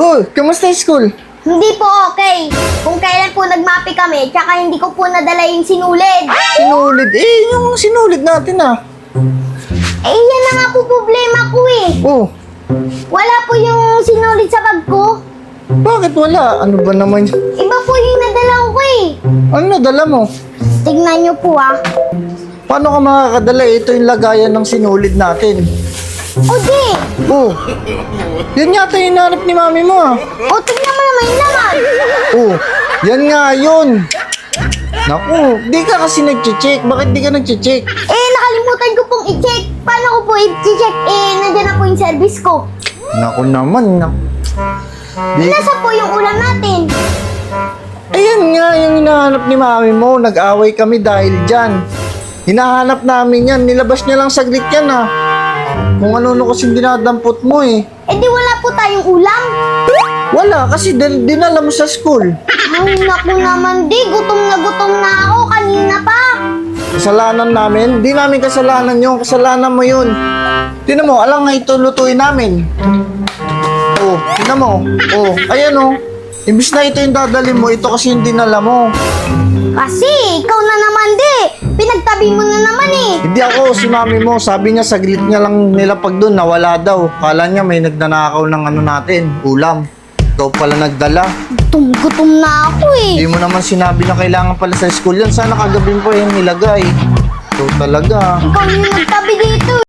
Oh, kamusta yung school? Hindi po okay. Kung kailan po nagmapi kami, tsaka hindi ko po nadala yung sinulid. Sinulid. Eh, yung sinulid natin ah. Eh, yan na nga po problema ko eh. Oh, Wala po yung sinulid sa bag ko. bakit wala? Ano ba naman? yun? Iba po yung nadala ko eh. Ano nadala mo? Tignan nyo po ah. Paano ka makakadala? Ito yung lagayan ng sinulid natin. O di! Oh, yan yata yung nanap ni mami mo ah. O tignan mo naman yung laman. Oh, yan nga yun. Naku, di ka kasi nag-check. Bakit di ka nag-check? Eh, nakalimutan ko pong i-check. Paano ko po i-check? Eh, nandyan na po yung service ko. Naku naman. Naku. Di, Nasa po yung ulam natin. Ayan nga yung hinahanap ni mami mo. Nag-away kami dahil dyan. Hinahanap namin yan. Nilabas niya lang saglit yan ah. Kung ano-ano kasing dinadampot mo eh. Eh di wala po tayong ulam. Wala kasi din dinala mo sa school. Ay, naku naman di. Gutom na gutom na ako kanina pa. Kasalanan namin. Di namin kasalanan yun. Kasalanan mo yun. Tinan mo, alang nga ito lutuin namin. Oh, tinan mo. Oh, ayan oh. Imbis na ito yung dadalhin mo, ito kasi yung dinala mo. Kasi, ikaw na naman di. Pinagtabi mo na. Hindi ako, si mami mo, sabi niya saglit niya lang nilapag doon, nawala daw. Kala niya may nagnanakaw ng ano natin, ulam. Ikaw pala nagdala. Gutom, gutom na ako eh. Hindi mo naman sinabi na kailangan pala sa school yan. Sana kagabi pa yung nilagay. Ikaw talaga. Ikaw yung nagtabi dito